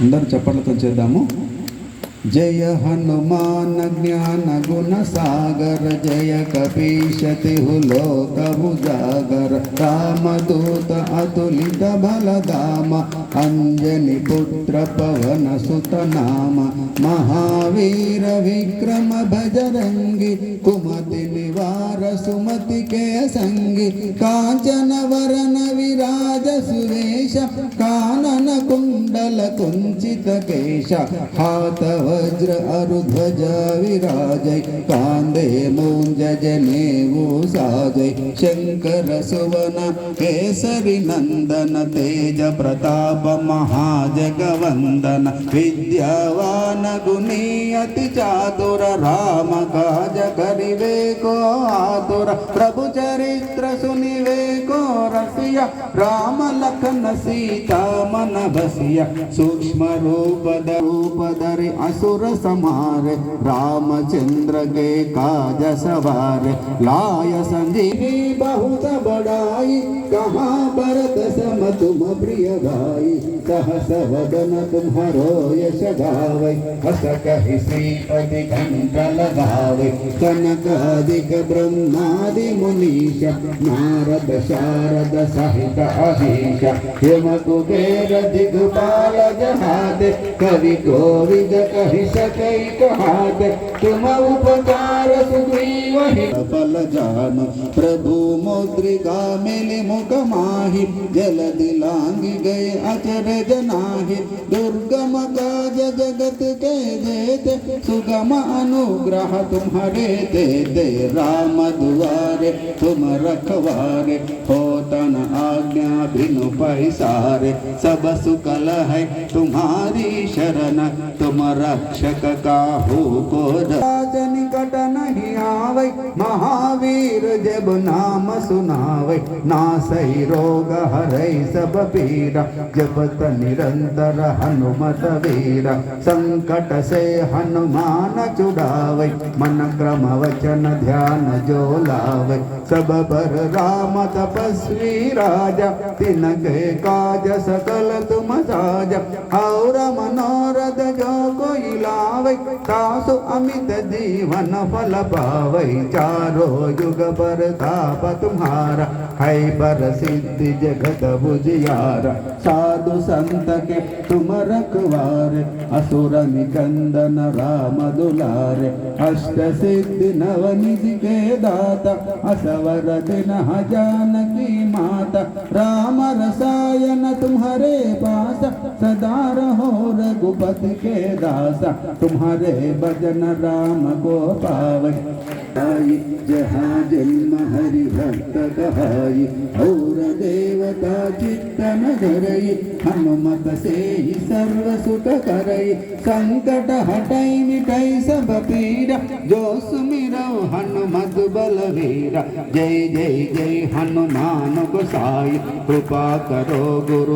అందరూ చప్పట్లతో చేద్దాము. జయ హనుమాన్ జ్ఞాన గుణ సాగర జయ కపీశతి తిహులోకము జాగర రామదూత అతులిత బలదామ అంజని పుత్ర పవన సుత నామ మహావీర విక్రమ భజరంగి కుమతి నివార సుమతి కే సంగి కాంచన వరణ విరాజ సుర केश, कानन कुंडल कुंचित केश हातवज्र अरुध्वज विराजय कान्दे मूञ्जनेवो साजय, शंकर, सुवन, केसरी, नंदन, तेज, प्रताप, महाजगवंदन, विद्यावान गुणीयति चातुर, राम, काज करिवे को आतुर प्रभुचरित्र सुनिवे को रस బసియ రామ లఖన సీతామన బసియ సూక్ష్మ రూపద రూపదరి అసుర సమార రామచంద్ర గే కాజ సవార లాయ సంజీవి బహుత బడాయి కహా భరత సమ तुम प्रिय गाई सहस वदन तुम्हारो यश गावै हस कहि श्रीपति घंट लगावै कनक अधिक ब्रह्मादि मुनीश नारद शारद सा सहित अहीश हिम कुबेर दिगपाल जहाते कवि कोविद कहि सकै कहाते तुम उपकार सुग्रीव फल जान, प्रभु मुद्रिका मिली मुख माही। जल दिलांगी गए अचर जनाही। दुर्गम काज जगत के देते सुगम अनुग्रह तुम्हारे देते। राम दुआरे तुम रखवारे। हो आज्ञा बिनु पैसारे सब सुकल है। तुम्हारी शरण तुम रक्षक को निकट नहीं आवै महावीर जब नाम सुनावै नासै रोग हरै सब पीरा जपत निरंतर हनुमत वीरा संकट से हनुमान छुड़ावै मन क्रम वचन ध्यान जो लावै। सब पर राम तपस्वी राजा, तिनके काज सकल तुम साजा। और कोई लावै तासु अमित जीवन फल पावै। चारो युग पर ताप तुम्हारा, है पर सिद्धि जगत बुझियारा। साधु संत के तुम रखवारे, असुर निकंदन राम दुलारे। अष्ट सिद्धि नव निधि के दाता, असवर दिन जानकी माता। राम रसायन तुम्हारे पास सदा रहो रघुपति के दासा तुम्हारे भजन राम को पावे आई जहाँ जन्म हरि भक्त कहाई और देवता चित्तन धरई हनुमत से ही सर्व सुख करई। संकट हटई मिटई सब पीरा, जो सुमिरो हनुमत बलवीरा। जय जय जय हनुमान गोसाई, कृपा करो गुरु।